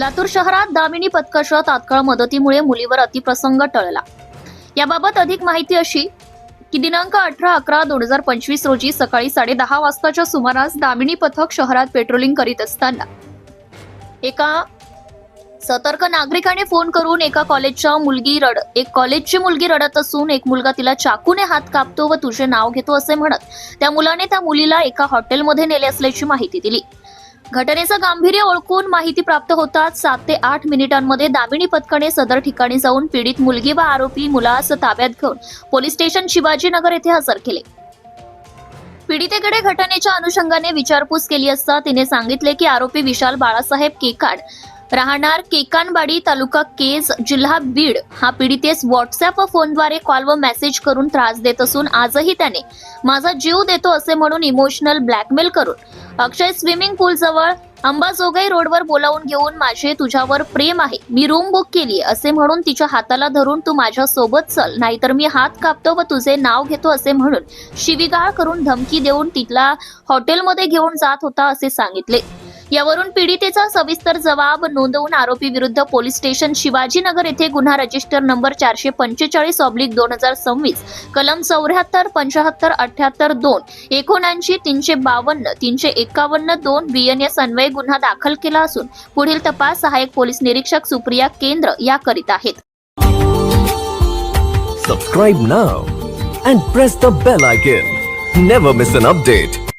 लातूर शहरात दामिनी पथकाच्या तात्काळ मदतीमुळे मुलीवर अतिप्रसंग टळला. याबाबत अधिक माहिती अशी की दिनांक अठरा अकरा दोन हजार पंचवीस रोजी सकाळी साडेदहा वाजताच्या सुमारास दामिनी पथक शहरात पेट्रोलिंग करीत असताना एका सतर्क नागरिकाने फोन करून एका कॉलेजच्या मुलगी रड एक कॉलेजची मुलगी रडत असून एक मुलगा तिला चाकूने हात कापतो व तुझे नाव घेतो असे म्हणत त्या मुलाने त्या मुलीला एका हॉटेलमध्ये नेले असल्याची माहिती दिली. घटनेचं गांभीर्य ओळखून माहिती प्राप्त होताच सात ते आठ मिनिटांमध्ये दामिनी पथकाने सदर ठिकाणी जाऊन पीडित मुलगी व आरोपी मुलास ताब्यात घेऊन पोलीस स्टेशन शिवाजीनगर येथे हजर केले. पीडितेकडे घटनेच्या अनुषंगाने विचारपूस केली असता तिने सांगितले की आरोपी विशाल बाळासाहेब केकाड राहणार केकानबाडी तालुका केज जिल्हा बीड. हा पीडितेस व्हॉट्सअप व फोनद्वारे कॉल व मेसेज करून त्रास देत असून आजही त्याने माझा जीव देतो असे म्हणून इमोशनल ब्लॅकमेल करून अक्षय स्विमिंग पूल जवळ अंबाजोगाई रोडवर बोलावून घेऊन माझे तुझ्यावर प्रेम आहे. मी रूम बुक केली असे म्हणून तिच्या हाताला धरून तू माझ्या सोबत चल नाहीतर मी हात कापतो व तुझे नाव घेतो असे म्हणून शिवीगाळ करून धमकी देऊन तिला हॉटेलमध्ये घेऊन जात होता असे सांगितले. यावरून पीडितेचा सविस्तर जबाब नोंदवून आरोपी विरुद्ध पोलीस स्टेशन शिवाजीनगर येथे गुन्हा रजिस्टर नंबर चारशे पंचेचाळीस ऑब्लिक दोन हजार सव्वीस कलम चौऱ्याहत्तर पंचाहत्तर अठ्याहत्तर दोन एकोणऐंशी तीनशे बावन्न तीनशे एकावन्न दोन बीएनएस अन्वये गुन्हा दाखल केला असून पुढील तपास सहाय्यक पोलीस निरीक्षक सुप्रिया केंद्र या करीत आहेत Subscribe now and press the bell icon. Never miss an update.